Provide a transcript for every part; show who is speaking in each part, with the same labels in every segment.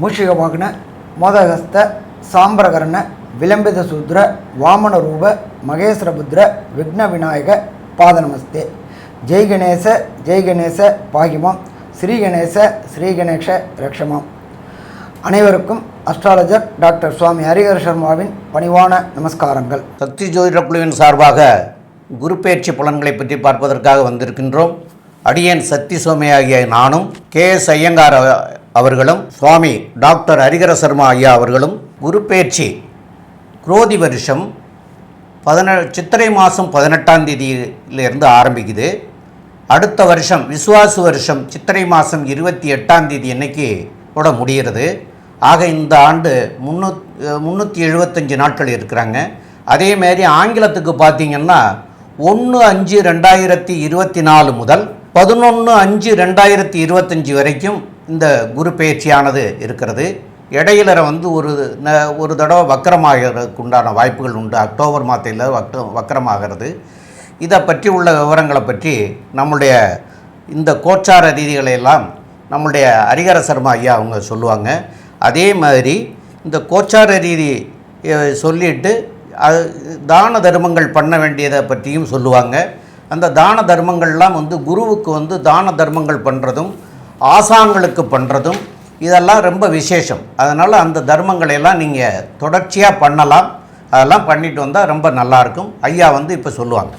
Speaker 1: மூஷிகவாகன மோதகஸ்த சாம்பிரகரண விளம்பித சூத்ர வாமன ரூப மகேஸ்வரபுத்ர விக்ன விநாயக பாதநமஸ்தே. ஜெய் கணேச ஜெய் கணேச பாகிமாம். ஸ்ரீ கணேச ஸ்ரீ கணேஷ ரக்ஷமாம். அனைவருக்கும் அஸ்ட்ராலஜர் டாக்டர் சுவாமி ஹரிஹர் சர்மாவின் பணிவான நமஸ்காரங்கள்.
Speaker 2: சக்தி ஜோதிட குழுவின் சார்பாக குரு பயிற்சி பலன்களை பற்றி பார்ப்பதற்காக வந்திருக்கின்றோம். அடியேன் சக்தி சுவாமி ஆகிய நானும் கே எஸ் ஐயங்கார் அவர்களும் சுவாமி டாக்டர் ஹரிகர சர்மா ஐயா அவர்களும் குரு குரோதி வருஷம் பதின சித்திரை மாதம் பதினெட்டாம் தேதியிலிருந்து ஆரம்பிக்குது. அடுத்த வருஷம் விசுவாசு வருஷம் சித்திரை மாதம் இருபத்தி எட்டாம் தேதி அன்னைக்கு கூட முடிகிறது. ஆக இந்த ஆண்டு முன்னூ முந்நூற்றி எழுபத்தஞ்சு நாட்கள் இருக்கிறாங்க. அதேமாரி ஆங்கிலத்துக்கு பார்த்தீங்கன்னா ஒன்று அஞ்சு ரெண்டாயிரத்தி இருபத்தி நாலு முதல் பதினொன்று அஞ்சு ரெண்டாயிரத்தி இருபத்தஞ்சி வரைக்கும் இந்த குரு பயிற்சியானது இருக்கிறது. இடையில வந்து ஒரு ந- ஒரு தடவை வக்கரமாகிறதுக்கு உண்டான வாய்ப்புகள் உண்டு. அக்டோபர் மாதத்தில் வக்க வக்கரமாகிறது. இதை பற்றி உள்ள விவரங்களை பற்றி நம்முடைய இந்த கோச்சார ரீதிகளை எல்லாம் நம்முடைய ஹரிகர சர்மா ஐயா அவங்க சொல்லுவாங்க. அதே மாதிரி இந்த கோச்சார ரீதி சொல்லிட்டு அது தான தர்மங்கள் பண்ண வேண்டியதை பற்றியும் சொல்லுவாங்க. அந்த தான தர்மங்கள்லாம் வந்து குருவுக்கு வந்து தான தர்மங்கள் பண்ணுறதும் ஆசாங்களுக்கு பண்ணுறதும் இதெல்லாம் ரொம்ப விசேஷம். அதனால் அந்த தர்மங்களை எல்லாம் நீங்கள் தொடர்ச்சியாக பண்ணலாம். அதெல்லாம் பண்ணிட்டு வந்தால் ரொம்ப நல்லாயிருக்கும் ஐயா வந்து இப்போ சொல்லுவாங்க.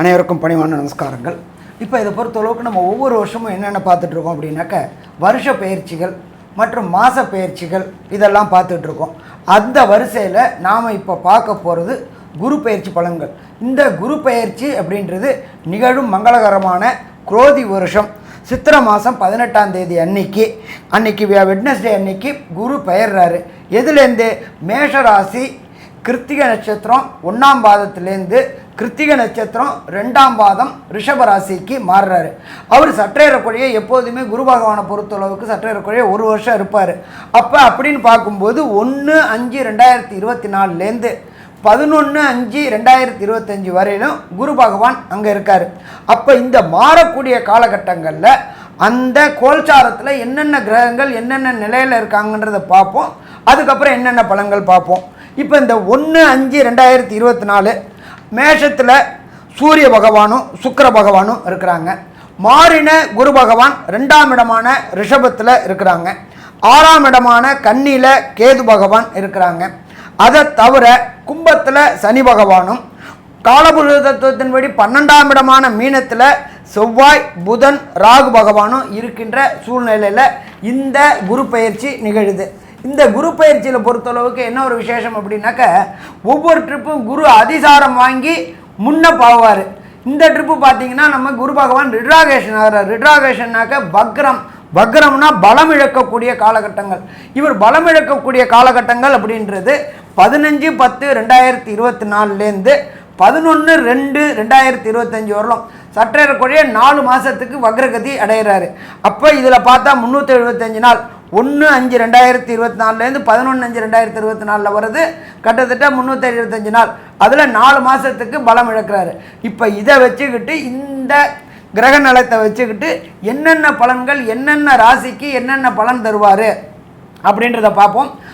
Speaker 1: அனைவருக்கும் பணிவான நமஸ்காரங்கள். இப்போ இதை பொறுத்தளவுக்கு நம்ம ஒவ்வொரு வருஷமும் என்னென்ன பார்த்துட்ருக்கோம் அப்படின்னாக்க வருஷ பயிற்சிகள் மற்றும் மாத பயிற்சிகள் இதெல்லாம் பார்த்துட்ருக்கோம் அந்த வரிசையில் நாம் இப்போ பார்க்க போகிறது குரு பயிற்சி பலன்கள். இந்த குரு பயிற்சி அப்படின்றது நிகழும் மங்களகரமான குரோதி வருஷம். சித்திரை மாதம் பதினெட்டாம் தேதி அன்னைக்கு அன்னைக்கு வெட்னஸ்டே அன்னைக்கு குரு பெயர்றாரு. எதுலேருந்து மேஷராசி கிருத்திகை நட்சத்திரம் ஒன்றாம் பாதத்துலேருந்து கிருத்திகை நட்சத்திரம் ரெண்டாம் பாதம் ரிஷபராசிக்கு மாறுறாரு. அவர் சற்றேறக்குறைய எப்போதுமே குரு பகவானை பொறுத்தளவுக்கு சற்றேறக்குறைய ஒரு வருஷம் இருப்பார். அப்போ அப்படின்னு பார்க்கும்போது ஒன்று அஞ்சு ரெண்டாயிரத்தி இருபத்தி நாலுலேருந்து பதினொன்று அஞ்சு ரெண்டாயிரத்தி இருபத்தஞ்சி வரையிலும் குரு பகவான் அங்கே இருக்கார். அப்போ இந்த மாறக்கூடிய காலகட்டங்களில் அந்த கோல்சாரத்தில் என்னென்ன கிரகங்கள் என்னென்ன நிலையில் இருக்காங்கன்றதை பார்ப்போம். அதுக்கப்புறம் என்னென்ன பலன்கள் பார்ப்போம். இப்போ இந்த ஒன்று அஞ்சு ரெண்டாயிரத்தி இருபத்தி நாலு மேஷத்தில் சூரிய பகவானும் சுக்கர பகவானும் இருக்கிறாங்க. மாறின குரு பகவான் ரெண்டாம் இடமான ரிஷபத்தில் இருக்கிறாங்க. ஆறாம் இடமான கன்னியில் கேது பகவான் இருக்கிறாங்க. அதை தவிர கும்பத்தில் சனி பகவானும் காலபுருஷ தத்துவத்தின்படி பன்னெண்டாம் இடமான மீனத்தில் செவ்வாய் புதன் ராகு பகவானும் இருக்கின்ற சூழ்நிலையில் இந்த குரு பயிற்சி நிகழுது. இந்த குரு பயிற்சியில் பொறுத்தளவுக்கு என்ன ஒரு விசேஷம் அப்படின்னாக்க ஒவ்வொரு ட்ரிப்பும் குரு அதிசாரம் வாங்கி முன்ன போவார். இந்த ட்ரிப்பு பார்த்தீங்கன்னா நம்ம குரு பகவான் ரிட்ராகேஷன் ஆகிறார். ரிட்ராகேஷன்னாக்க பக்ரம் பக்ரம்னா பலம் இழக்கக்கூடிய காலகட்டங்கள். இவர் பலம் இழக்கக்கூடிய காலகட்டங்கள் அப்படின்றது பதினஞ்சு பத்து ரெண்டாயிரத்தி இருபத்தி நாலுலேருந்து பதினொன்று ரெண்டு ரெண்டாயிரத்தி இருபத்தஞ்சி வரலாம் சற்றேறக்குறைய நாலு மாதத்துக்கு வக்ரகதி அடைகிறாரு அப்போ இதில் பார்த்தா முந்நூற்றி எழுபத்தஞ்சு நாள். ஒன்று அஞ்சு ரெண்டாயிரத்தி இருபத்தி நாலுலேருந்து பதினொன்று அஞ்சு ரெண்டாயிரத்தி இருபத்தி நாலில் வருது கிட்டத்தட்ட முந்நூற்றி எழுபத்தஞ்சு நாள். அதில் நாலு மாதத்துக்கு பலம் இழக்கிறாரு. இப்போ இதை வச்சுக்கிட்டு இந்த கிரக நலத்தை வச்சுக்கிட்டு என்னென்ன பலன்கள் என்னென்ன ராசிக்கு என்னென்ன பலன் தருவார் அப்படின்றத பார்ப்போம்.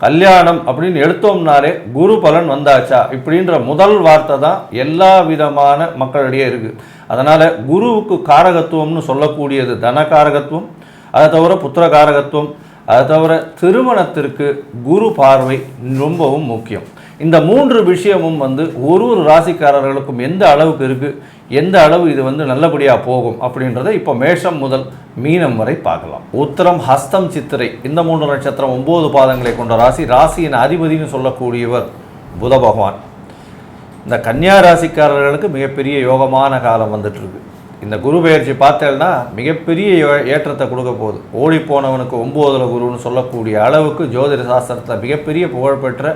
Speaker 3: கல்யாணம் அப்படின்னு எடுத்தோம்னாலே குரு பலன் வந்தாச்சா? இப்படின்ற முதல் வார்த்தை தான் எல்லா விதமான மக்களிடையே இருக்குது அதனால் குருவுக்கு காரகத்துவம்னு சொல்லக்கூடியது தன காரகத்துவம் அதை தவிர புத்திர காரகத்துவம் அதை தவிர திருமணத்திற்கு குரு பார்வை ரொம்பவும் முக்கியம். இந்த மூன்று விஷயமும் வந்து ஒரு ஒரு ராசிக்காரர்களுக்கும் எந்த அளவுக்கு இருக்குது எந்த அளவு இது வந்து நல்லபடியாக போகும் அப்படின்றத இப்போ மேஷம் முதல் மீனம் வரை பார்க்கலாம். உத்தரம் ஹஸ்தம் சித்திரை இந்த மூன்று நட்சத்திரம் ஒம்பது பாதங்களை கொண்ட ராசி. ராசியின் அதிபதினு சொல்லக்கூடியவர் புத பகவான். இந்த கன்னியா ராசிக்காரர்களுக்கு மிகப்பெரிய யோகமான காலம் வந்துட்டுருக்கு. இந்த குரு பெயர்ச்சி பார்த்தேன்னா மிகப்பெரிய ஏற்றத்தை கொடுக்க போகுது. ஓடி போனவனுக்கு ஒம்போதில் குருன்னு சொல்லக்கூடிய அளவுக்கு ஜோதிட சாஸ்திரத்தில் மிகப்பெரிய புகழ்பெற்ற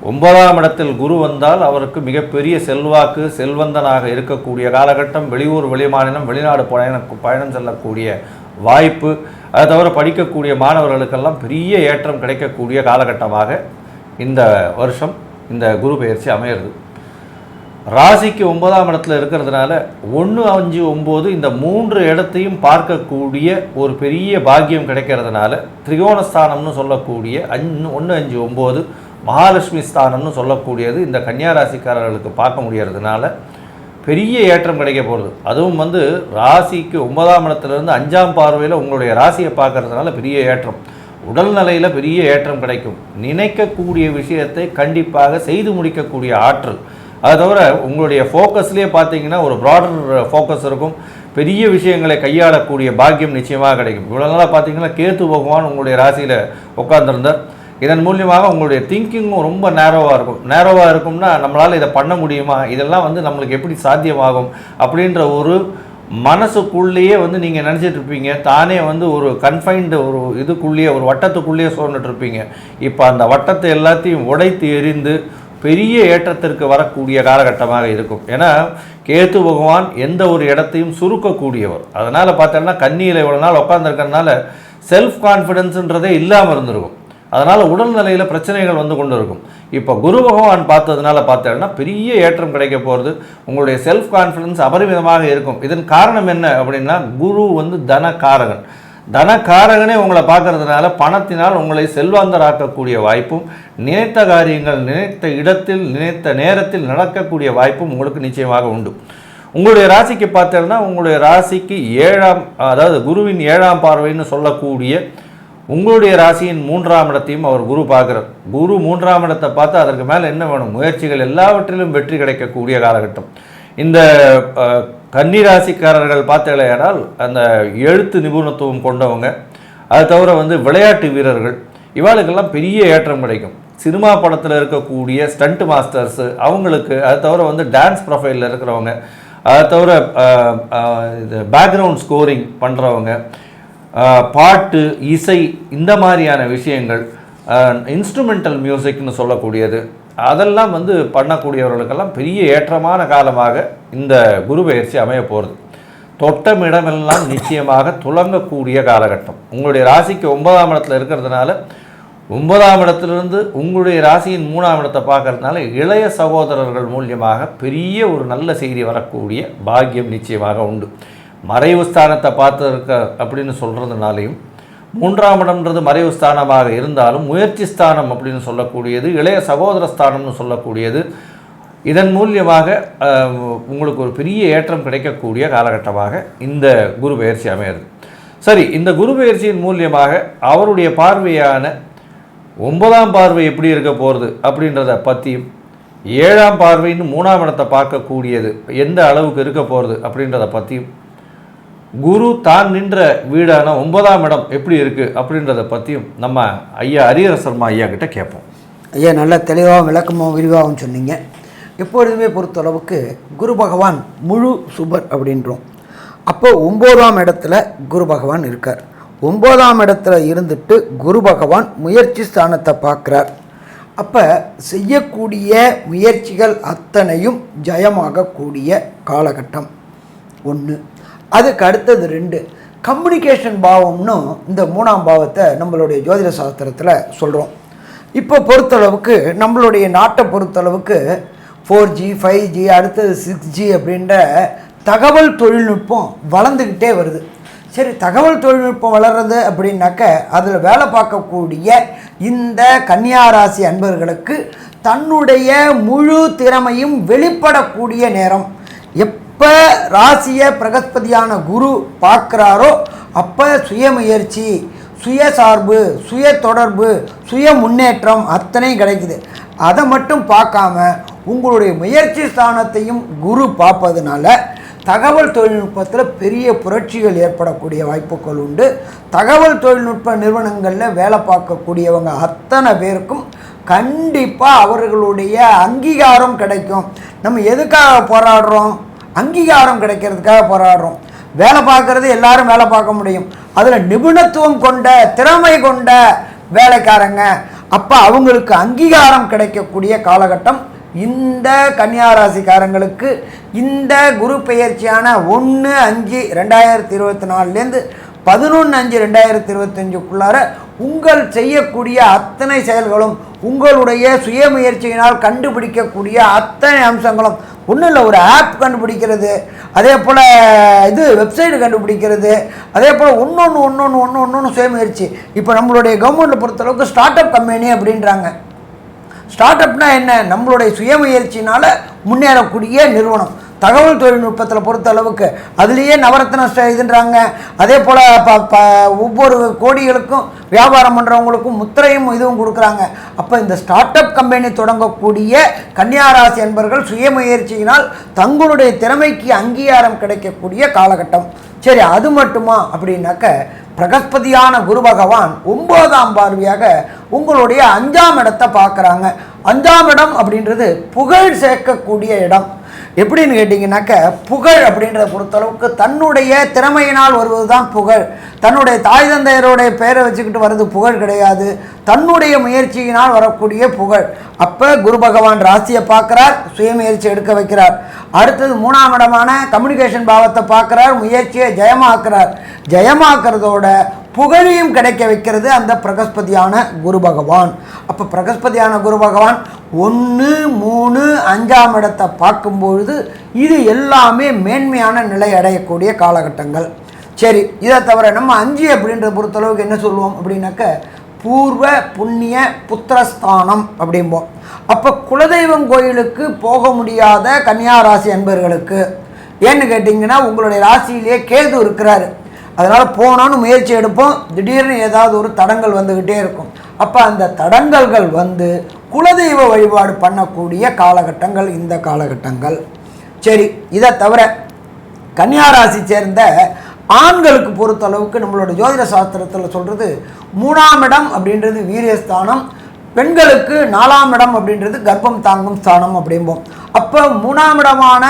Speaker 3: ஒன்பதாம் இடத்தில் குரு வந்தால் அவருக்கு மிகப்பெரிய செல்வாக்கு செல்வந்தனாக இருக்கக்கூடிய காலகட்டம் வெளியூர் வெளிமாநிலம் வெளிநாடு பயணம் பயணம் செல்லக்கூடிய வாய்ப்பு அதை தவிர படிக்கக்கூடிய மாணவர்களுக்கெல்லாம் பெரிய ஏற்றம் கிடைக்கக்கூடிய காலகட்டமாக இந்த வருஷம் இந்த குரு பயிற்சி அமையிறது. ராசிக்கு ஒன்பதாம் இடத்துல இருக்கிறதுனால ஒன்று அஞ்சு ஒம்பது இந்த மூன்று இடத்தையும் பார்க்கக்கூடிய ஒரு பெரிய பாக்கியம் கிடைக்கிறதுனால திரிகோணஸ்தானம்னு சொல்லக்கூடிய அஞ்சு ஒன்று அஞ்சு ஒம்பது மகாலட்சுமி ஸ்தானம்னு சொல்லக்கூடியது இந்த கன்னியாராசிக்காரர்களுக்கு பார்க்க முடியறதுனால பெரிய ஏற்றம் கிடைக்க போகிறது அதுவும் வந்து ராசிக்கு ஒன்பதாம் இடத்துலேருந்து அஞ்சாம் பார்வையில் உங்களுடைய ராசியை பார்க்கறதுனால பெரிய ஏற்றம். உடல்நிலையில் பெரிய ஏற்றம் கிடைக்கும். நினைக்கக்கூடிய விஷயத்தை கண்டிப்பாக செய்து முடிக்கக்கூடிய ஆற்றல். அது தவிர உங்களுடைய ஃபோக்கஸ்லேயே பார்த்தீங்கன்னா ஒரு ப்ராடர் ஃபோக்கஸ் இருக்கும். பெரிய விஷயங்களை கையாளக்கூடிய பாக்கியம் நிச்சயமாக கிடைக்கும். இவ்வளோ நாளாக பார்த்தீங்கன்னா கேத்து பகவான் உங்களுடைய ராசியில் உட்காந்துருந்தார் இதன் மூலியமாக உங்களுடைய திங்கிங்கும் ரொம்ப நேரோவாக இருக்கும். நேரோவாக இருக்கும்னா நம்மளால் இதை பண்ண முடியுமா? இதெல்லாம் வந்து நம்மளுக்கு எப்படி சாத்தியமாகும்? அப்படின்ற ஒரு மனசுக்குள்ளேயே வந்து நீங்கள் நினச்சிட்டு இருப்பீங்க. தானே வந்து ஒரு கன்ஃபைன்டு ஒரு இதுக்குள்ளேயே ஒரு வட்டத்துக்குள்ளேயே சோர்ந்துட்டு இருப்பீங்க. இப்போ அந்த வட்டத்தை எல்லாத்தையும் உடைத்து எரிந்து பெரிய ஏற்றத்திற்கு வரக்கூடிய காலகட்டமாக இருக்கும். ஏன்னா கேத்து பகவான் எந்த ஒரு இடத்தையும் சுருக்கக்கூடியவர். அதனால் பார்த்தோன்னா கண்ணியில் இவ்வளோ நாள் உட்காந்துருக்கறனால செல்ஃப் கான்ஃபிடென்ஸுன்றதே இல்லாமல் இருந்திருக்கும். அதனால் உடல்நிலையில் பிரச்சனைகள் வந்து கொண்டு இருக்கும். இப்போ குரு பகவான் பார்த்ததுனால பார்த்தேன்னா பெரிய ஏற்றம் கிடைக்க போகிறது உங்களுடைய செல்ஃப் கான்ஃபிடன்ஸ் அபரிமிதமாக இருக்கும். இதன் காரணம் என்ன அப்படின்னா குரு வந்து தனகாரகன் தனக்காரகனே உங்களை பார்க்கறதுனால பணத்தினால் உங்களை செல்வாந்தராக்கக்கூடிய வாய்ப்பும் நினைத்த காரியங்கள் நினைத்த இடத்தில் நினைத்த நேரத்தில் நடக்கக்கூடிய வாய்ப்பும் உங்களுக்கு நிச்சயமாக உண்டு. உங்களுடைய ராசிக்கு பார்த்தீங்கன்னா உங்களுடைய ராசிக்கு ஏழாம் அதாவது குருவின் ஏழாம் பார்வைன்னு சொல்லக்கூடிய உங்களுடைய ராசியின் மூன்றாம் இடத்தையும் அவர் குரு பார்க்கிறார். குரு மூன்றாம் இடத்தை பார்த்து அதற்கு மேலே என்ன வேணும்? முயற்சிகள் எல்லாவற்றிலும் வெற்றி கிடைக்கக்கூடிய காலகட்டம். இந்த கன்னிராசிக்காரர்கள் கன்னி ராசிக்காரர்கள் பார்த்தீங்களேனால் அந்த எழுத்து நிபுணத்துவம் கொண்டவங்க அது தவிர வந்து விளையாட்டு வீரர்கள் இவாளுக்கெல்லாம் பெரிய ஏற்றம் கிடைக்கும். சினிமா படத்தில் இருக்கக்கூடிய ஸ்டண்ட் மாஸ்டர்ஸு அவங்களுக்கு அது தவிர வந்து டான்ஸ் ப்ரொஃபைலில் இருக்கிறவங்க அது தவிர இது பேக்ரவுண்ட் ஸ்கோரிங் பண்ணுறவங்க பாட்டு இசை இந்த மாதிரியான விஷயங்கள் இன்ஸ்ட்ருமெண்டல் மியூசிக்னு சொல்லக்கூடியது. அதெல்லாம் வந்து பண்ணக்கூடியவர்களுக்கெல்லாம் பெரிய ஏற்றமான காலமாக இந்த குரு பயிற்சி அமைய போகிறது தொட்டமிடமெல்லாம் நிச்சயமாக துலங்கக்கூடிய காலகட்டம். உங்களுடைய ராசிக்கு ஒன்பதாம் இடத்துல இருக்கிறதுனால ஒன்பதாம் இடத்திலிருந்து உங்களுடைய ராசியின் மூணாம் இடத்தை பார்க்கறதுனால இளைய சகோதரர்கள் மூலியமாக பெரிய ஒரு நல்ல செய்தி வரக்கூடிய பாக்கியம் நிச்சயமாக உண்டு. மறைவு ஸ்தானத்தை பார்த்துருக்க அப்படின்னு சொல்கிறதுனாலையும் மூன்றாம் இடம்ன்றது மறைவு ஸ்தானமாக இருந்தாலும் முயற்சி ஸ்தானம் அப்படின்னு சொல்லக்கூடியது இளைய சகோதர ஸ்தானம்னு சொல்லக்கூடியது இதன் மூலியமாக உங்களுக்கு ஒரு பெரிய ஏற்றம் கிடைக்கக்கூடிய காலகட்டமாக இந்த குரு பயிற்சி அமையிறது சரி இந்த குரு பயிற்சியின் மூலியமாக அவருடைய பார்வையான ஒன்பதாம் பார்வை எப்படி இருக்க போகிறது அப்படின்றத பற்றியும் ஏழாம் பார்வைன்னு மூணாம் இடத்தை பார்க்கக்கூடியது எந்த அளவுக்கு இருக்க போகிறது அப்படின்றத பற்றியும் குரு தான் நின்ற வீடான ஒன்பதாம் இடம் எப்படி இருக்குது அப்படின்றத பற்றியும் நம்ம ஐயா ஹரிஹர சர்மா ஐயா கிட்ட கேட்போம்.
Speaker 1: ஐயா நல்ல தெளிவாகவும் விளக்கமாகவும் விரிவாகவும் சொன்னீங்க. எப்பொழுதுமே பொறுத்தளவுக்கு குரு பகவான் முழு சுபர் அப்படின்றோம். அப்போ ஒம்போதாம் இடத்துல குரு பகவான் இருக்கார். ஒம்போதாம் இடத்துல இருந்துட்டு குரு பகவான் முயற்சி ஸ்தானத்தை பார்க்குறார். அப்போ செய்யக்கூடிய முயற்சிகள் அத்தனையும் ஜயமாகக்கூடிய காலகட்டம். ஒன்று அதுக்கு அடுத்தது ரெண்டு. கம்யூனிகேஷன் பாவம்னு இந்த மூணாம் பாவத்தை நம்மளுடைய ஜோதிட சாஸ்திரத்தில் சொல்கிறோம் இப்போ பொறுத்தளவுக்கு நம்மளுடைய நாட்டை பொறுத்தளவுக்கு ஃபோர் ஜி ஃபைவ் ஜி அடுத்தது சிக்ஸ் ஜி அப்படின்ற தகவல் தொழில்நுட்பம் வளர்ந்துக்கிட்டே வருது. சரி தகவல் தொழில்நுட்பம் வளர்றது அப்படின்னாக்க அதில் வேலை பார்க்கக்கூடிய இந்த கன்னியாராசி அன்பர்களுக்கு தன்னுடைய முழு திறமையும் வெளிப்படக்கூடிய நேரம். எப் எப்போ ராசியை பிரகஸ்பதியான குரு பார்க்குறாரோ அப்போ சுயமுயற்சி சுயசார்பு சுய தொடர்பு சுய முன்னேற்றம் அத்தனையும் கிடைக்குது. அதை மட்டும் பார்க்காம உங்களுடைய முயற்சி ஸ்தானத்தையும் குரு பார்ப்பதுனால தகவல் தொழில்நுட்பத்தில் பெரிய புரட்சிகள் ஏற்படக்கூடிய வாய்ப்புகள் உண்டு. தகவல் தொழில்நுட்ப நிறுவனங்களில் வேலை பார்க்கக்கூடியவங்க அத்தனை பேருக்கும் கண்டிப்பாக அவர்களுடைய அங்கீகாரம் கிடைக்கும். நம்ம எதுக்காக போராடுறோம்? அங்கீகாரம் கிடைக்கிறதுக்காக போராடுறோம். வேலை பார்க்குறது எல்லாரும் வேலை பார்க்க முடியும். அதில் நிபுணத்துவம் கொண்ட திறமை கொண்ட வேலைக்காரங்க. அப்போ அவங்களுக்கு அங்கீகாரம் கிடைக்கக்கூடிய காலகட்டம் இந்த கன்னியாராசிக்காரங்களுக்கு. இந்த குரு பெயர்ச்சியான ஒன்று அஞ்சு ரெண்டாயிரத்தி இருபத்தி நாலுலேருந்து பதினொன்று அஞ்சு ரெண்டாயிரத்தி இருபத்தஞ்சுக்குள்ளார உங்கள் செய்யக்கூடிய அத்தனை செயல்களும் உங்களுடைய சுயமுயற்சியினால் கண்டுபிடிக்கக்கூடிய அத்தனை அம்சங்களும் ஒன்றும் இல்லை ஒரு ஆப் கண்டுபிடிக்கிறது அதே போல் இது வெப்சைட் கண்டுபிடிக்கிறது அதே போல் ஒன்று ஒன்று ஒன்று ஒன்று ஒன்று சுயமுயற்சி இப்போ நம்மளுடைய கவர்மெண்ட்டை பொறுத்தளவுக்கு ஸ்டார்ட் அப் கம்பெனி அப்படின்றாங்க. ஸ்டார்ட் அப்னால் என்ன? நம்மளுடைய சுயமுயற்சினால் முன்னேறக்கூடிய நிறுவனம். தகவல் தொழில்நுட்பத்தில் பொறுத்த அளவுக்கு அதுலேயே நவரத்ன ஸ்ட- இதுன்றாங்க அதே போல் ப ப ஒவ்வொரு கோடிகளுக்கும் வியாபாரம் பண்ணுறவங்களுக்கும் முத்திரையும் இதுவும் கொடுக்குறாங்க. அப்போ இந்த ஸ்டார்ட் அப் கம்பெனி தொடங்கக்கூடிய கன்னியாராசி என்பர்கள் சுயமுயற்சியினால் தங்களுடைய திறமைக்கு அங்கீகாரம் கிடைக்கக்கூடிய காலகட்டம். சரி அது மட்டுமா? அப்படின்னாக்க பிரகஸ்பதியான குரு பகவான் ஒன்பதாம் பார்வையாக உங்களுடைய அஞ்சாம் இடத்தை பார்க்குறாங்க. அஞ்சாம் இடம் அப்படின்றது புகழ் சேர்க்கக்கூடிய இடம். எப்படின்னு கேட்டிங்கனாக்க புகழ் அப்படின்றத பொறுத்தளவுக்கு தன்னுடைய திறமையினால் வருவது தான் புகழ். தன்னுடைய தாய் தந்தையருடைய பெயரை வச்சுக்கிட்டு வர்றது புகழ் கிடையாது. தன்னுடைய முயற்சியினால் வரக்கூடிய புகழ். அப்போ குரு பகவான் ராசியை பார்க்குறார் சுயமுயற்சி எடுக்க வைக்கிறார். அடுத்தது மூணாம் இடமான கம்யூனிகேஷன் பாவத்தை பார்க்குறார் முயற்சியை ஜெயமாக்குறார். ஜெயமாக்குறதோட புகழையும் கிடைக்க வைக்கிறது அந்த பிரகஸ்பதியான குரு பகவான். அப்போ பிரகஸ்பதியான குரு பகவான் ஒன்று மூணு அஞ்சாம் இடத்தை பார்க்கும்பொழுது இது எல்லாமே மேன்மையான நிலை அடையக்கூடிய காலகட்டங்கள். சரி இதை தவிர நம்ம அஞ்சு அப்படின்ற பொறுத்தளவுக்கு என்ன சொல்லுவோம் அப்படின்னாக்க பூர்வ புண்ணிய புத்திரஸ்தானம் அப்படிம்போம். அப்போ குலதெய்வம் கோயிலுக்கு போக முடியாத கன்னியா ராசி அன்பர்களுக்கு ஏன்னு கேட்டிங்கன்னா உங்களுடைய ராசியிலேயே கேது இருக்கிறாரு. அதனால் போனோன்னு முயற்சி எடுப்போம். திடீர்னு ஏதாவது ஒரு தடங்கள் வந்துக்கிட்டே இருக்கும். அப்போ அந்த தடங்கல்கள் வந்து குலதெய்வ வழிபாடு பண்ணக்கூடிய காலகட்டங்கள் இந்த காலகட்டங்கள். சரி இதை தவிர கன்னியாராசி சேர்ந்த ஆண்களுக்கு பொறுத்தளவுக்கு நம்மளோட ஜோதிட சாஸ்திரத்தில் சொல்கிறது மூணாம் இடம் அப்படின்றது வீரியஸ்தானம் பெண்களுக்கு நாலாம் இடம் அப்படின்றது கர்ப்பம் தாங்கும் ஸ்தானம் அப்படிம்போம். அப்போ மூணாம் இடமான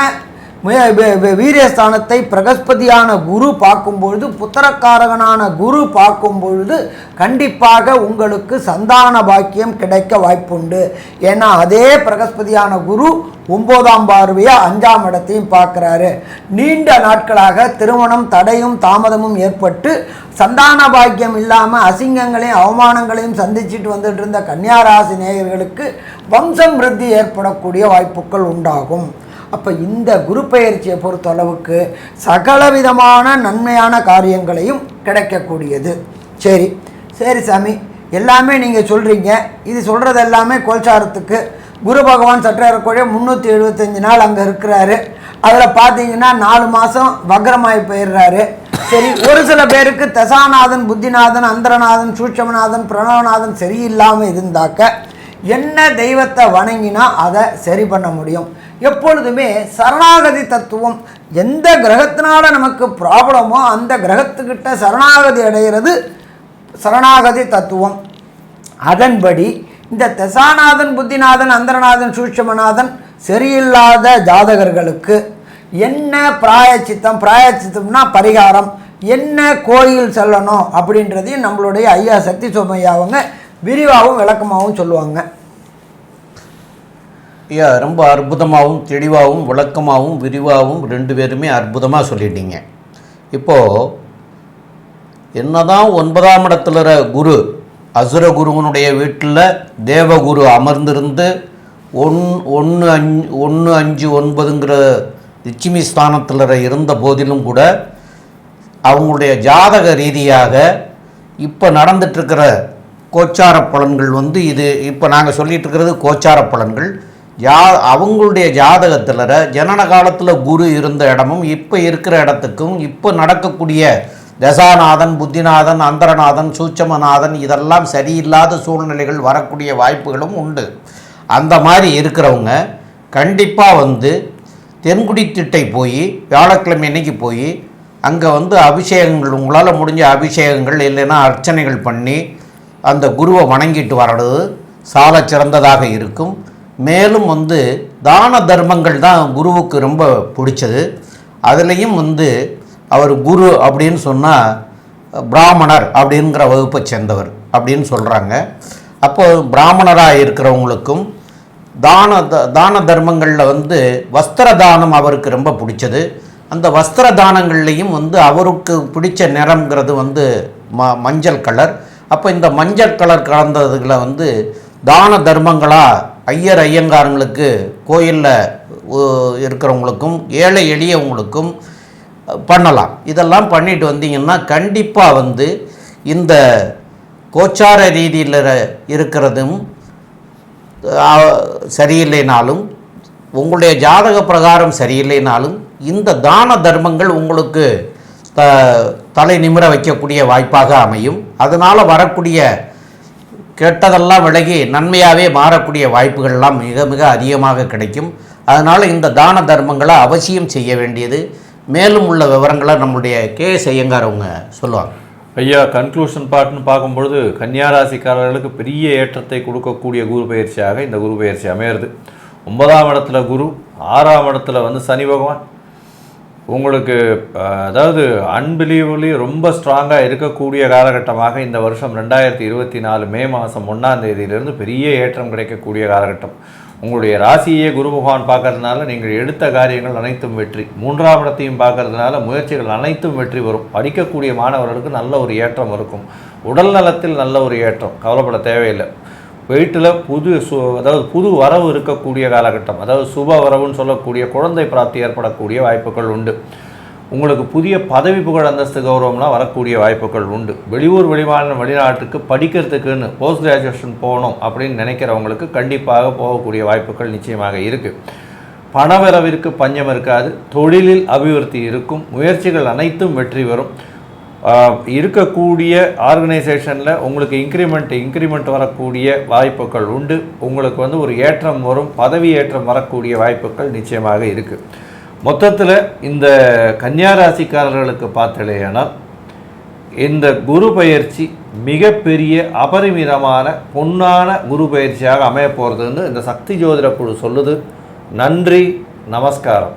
Speaker 1: வீரியஸ்தானத்தை பிரகஸ்பதியான குரு பார்க்கும் பொழுது புத்திரக்காரகனான குரு பார்க்கும் பொழுது கண்டிப்பாக உங்களுக்கு சந்தான பாக்கியம் கிடைக்க வாய்ப்புண்டு. ஏன்னா அதே பிரகஸ்பதியான குரு ஒம்போதாம் பார்வையை அஞ்சாம் இடத்தையும் பார்க்குறாரு. நீண்ட நாட்களாக திருமணம் தடையும் தாமதமும் ஏற்பட்டு சந்தான பாக்கியம் இல்லாமல் அசிங்கங்களையும் அவமானங்களையும் சந்திச்சுட்டு வந்துட்டு இருந்த கன்னியாராசி நேயர்களுக்கு வம்சம் விருத்தி ஏற்படக்கூடிய வாய்ப்புகள் உண்டாகும். அப்போ இந்த குரு பயிற்சியை பொறுத்தளவுக்கு சகலவிதமான நன்மையான காரியங்களையும் கிடைக்கக்கூடியது. சரி சரி சாமி எல்லாமே நீங்கள் சொல்கிறீங்க இது சொல்கிறது எல்லாமே கோல்சாரத்துக்கு. குரு பகவான் சற்றேறக்குறைய முந்நூற்றி எழுபத்தஞ்சு நாள் அங்கே இருக்கிறாரு. அதில் பார்த்தீங்கன்னா நாலு மாதம் வக்ரமாய் போயிடுறாரு. சரி ஒரு சில பேருக்கு தசாநாதன் புத்திநாதன் அந்தரநாதன் சூட்சமநாதன் பிரணவநாதன் சரியில்லாமல் இருந்தாக்க என்ன தெய்வத்தை வணங்கினா அதை சரி பண்ண முடியும். எப்பொழுதுமே சரணாகதி தத்துவம் எந்த கிரகத்தினால நமக்கு ப்ராப்ளமோ அந்த கிரகத்துக்கிட்ட சரணாகதி அடைகிறது சரணாகதி தத்துவம். அதன்படி இந்த தசாநாதன் புத்திநாதன் அந்தரநாதன் சூட்சமநாதன் சரியில்லாத ஜாதகர்களுக்கு என்ன பிராயச்சித்தம் பிராயச்சித்தம்னா பரிகாரம் என்ன கோயில் செல்லணும் அப்படின்றதையும் நம்மளுடைய ஐயா சக்தி சோமையா அவங்க விரிவாகவும் விளக்கமாகவும் சொல்லுவாங்க.
Speaker 2: ரொம்ப அற்புதமாகவும் தெளிவாகவும் விளக்கமாகவும் விரிவாகவும் ரெண்டு பேருமே அற்புதமாக சொல்லிட்டீங்க. இப்போது என்னதான் ஒன்பதாம் இடத்துல இருக்கிற குரு அசுர குருவனுடைய வீட்டில் தேவகுரு அமர்ந்திருந்து ஒன் ஒன்று அஞ்சு ஒன்று அஞ்சு ஒன்பதுங்கிற லட்சுமி ஸ்தானத்தில் இருந்த போதிலும் கூட அவங்களுடைய ஜாதக ரீதியாக இப்போ நடந்துட்டுருக்கிற கோச்சார பலன்கள் வந்து இது இப்போ நாங்கள் சொல்லிகிட்டு இருக்கிறது கோச்சார பலன்கள். ஜா அவங்களுடைய ஜாதகத்தில் ஜனன காலத்தில் குரு இருந்த இடமும் இப்போ இருக்கிற இடத்துக்கும் இப்போ நடக்கக்கூடிய தசாநாதன் புத்திநாதன் அந்தரநாதன் சூட்சமநாதன் இதெல்லாம் சரியில்லாத சூழ்நிலைகள் வரக்கூடிய வாய்ப்புகளும் உண்டு. அந்த மாதிரி இருக்கிறவங்க கண்டிப்பாக வந்து தென்குடி திட்டை போய் வியாழக்கிழமை அன்னைக்கு போய் அங்கே வந்து அபிஷேகங்கள் உங்களால் முடிஞ்ச அபிஷேகங்கள் இல்லைன்னா அர்ச்சனைகள் பண்ணி அந்த குருவை வணங்கிட்டு வர்றது சால சிறந்ததாக இருக்கும். மேலும் வந்து தான தர்மங்கள் தான் குருவுக்கு ரொம்ப பிடிச்சது. அதுலேயும் வந்து அவர் குரு அப்படின்னு சொன்னால் பிராமணர் அப்படிங்கிற வகுப்பை சேர்ந்தவர் அப்படின்னு சொல்கிறாங்க அப்போ பிராமணராக இருக்கிறவங்களுக்கும் தான த- தான தர்மங்களில் வந்து வஸ்திர தானம் அவருக்கு ரொம்ப பிடிச்சது. அந்த வஸ்திர தானங்கள்லேயும் வந்து அவருக்கு பிடிச்ச நிறம்ங்கிறது வந்து ம மஞ்சள் கலர். அப்போ இந்த மஞ்சள் கலர் கலந்ததுகளை வந்து தான தர்மங்களாக ஐயர் ஐயங்காரங்களுக்கு கோயிலில் இருக்கிறவங்களுக்கும் ஏழை எளியவங்களுக்கும் பண்ணலாம். இதெல்லாம் பண்ணிட்டு வந்தீங்கன்னா கண்டிப்பாக வந்து இந்த கோச்சார ரீதியில் இருக்கிறதும் சரியில்லைனாலும் உங்களுடைய ஜாதக பிரகாரம் சரியில்லைனாலும் இந்த தான தர்மங்கள் உங்களுக்கு த தலை நிமிர வைக்கக்கூடிய வாய்ப்பாக அமையும். அதனால் வரக்கூடிய கெட்டதெல்லாம் விலகி நன்மையாகவே மாறக்கூடிய வாய்ப்புகள்லாம் மிக மிக அதிகமாக கிடைக்கும். அதனால் இந்த தான தர்மங்களை அவசியம் செய்ய வேண்டியது. மேலும் உள்ள விவரங்களை நம்முடைய கே எஸ் ஐயங்கார் அவங்க சொல்லுவாங்க.
Speaker 3: ஐயா கன்க்ளூஷன் பார்ட்னு பார்க்கும்பொழுது கன்னியாராசிக்காரர்களுக்கு பெரிய ஏற்றத்தை கொடுக்கக்கூடிய குரு பயிற்சியாக இந்த குரு பயிற்சி அமையிறது. ஒன்பதாம் இடத்துல குரு ஆறாம் இடத்துல வந்து சனி பகவான். உங்களுக்கு அதாவது அன்பிலீவலி ரொம்ப ஸ்ட்ராங்காக இருக்கக்கூடிய காலகட்டமாக இந்த வருஷம் ரெண்டாயிரத்தி இருபத்தி நாலு மே மாதம் ஒன்றாம் தேதியிலிருந்து பெரிய ஏற்றம் கிடைக்கக்கூடிய காலகட்டம். உங்களுடைய ராசியே குரு பகவான் பார்க்கறதுனால நீங்கள் எடுத்த காரியங்கள் அனைத்தும் வெற்றி. மூன்றாம் இடத்தையும் பார்க்கறதுனால முயற்சிகள் அனைத்தும் வெற்றி வரும். படிக்கக்கூடிய மாணவர்களுக்கு நல்ல ஒரு ஏற்றம் இருக்கும். உடல் நலத்தில் நல்ல ஒரு ஏற்றம். கவலைப்பட தேவையில்லை. வீட்டில் புது சு அதாவது புது வரவு இருக்கக்கூடிய காலகட்டம் அதாவது சுப வரவுன்னு சொல்லக்கூடிய குழந்தை பிராப்தி ஏற்படக்கூடிய வாய்ப்புகள் உண்டு. உங்களுக்கு புதிய பதவி புகழ் அந்தஸ்து கௌரவம்லாம் வரக்கூடிய வாய்ப்புகள் உண்டு. வெளியூர் வெளிமாநிலம் வெளிநாட்டுக்கு படிக்கிறதுக்குன்னு போஸ்ட் கிராஜுவேஷன் போகணும் அப்படின்னு நினைக்கிறவங்களுக்கு கண்டிப்பாக போகக்கூடிய வாய்ப்புகள் நிச்சயமாக இருக்குது பணவரவிற்கு பஞ்சம் இருக்காது. தொழிலில் அபிவிருத்தி இருக்கும். முயற்சிகள் அனைத்தும் வெற்றி வரும் இருக்கக்கூடிய ஆர்கனைசேஷனில் உங்களுக்கு இன்க்ரிமெண்ட் இன்க்ரிமெண்ட் வரக்கூடிய வாய்ப்புகள் உண்டு. உங்களுக்கு வந்து ஒரு ஏற்றம் வரும் பதவி ஏற்றம் வரக்கூடிய வாய்ப்புகள் நிச்சயமாக இருக்குது மொத்தத்தில் இந்த கன்னியாராசிக்காரர்களுக்கு பார்த்தலையானால் இந்த குரு பயிற்சி மிகப்பெரிய அபரிமிதமான பொன்னான குரு பயிற்சியாக அமைய போகிறதுன்னு இந்த சக்தி ஜோதிட குழு சொல்லுது. நன்றி நமஸ்காரம்.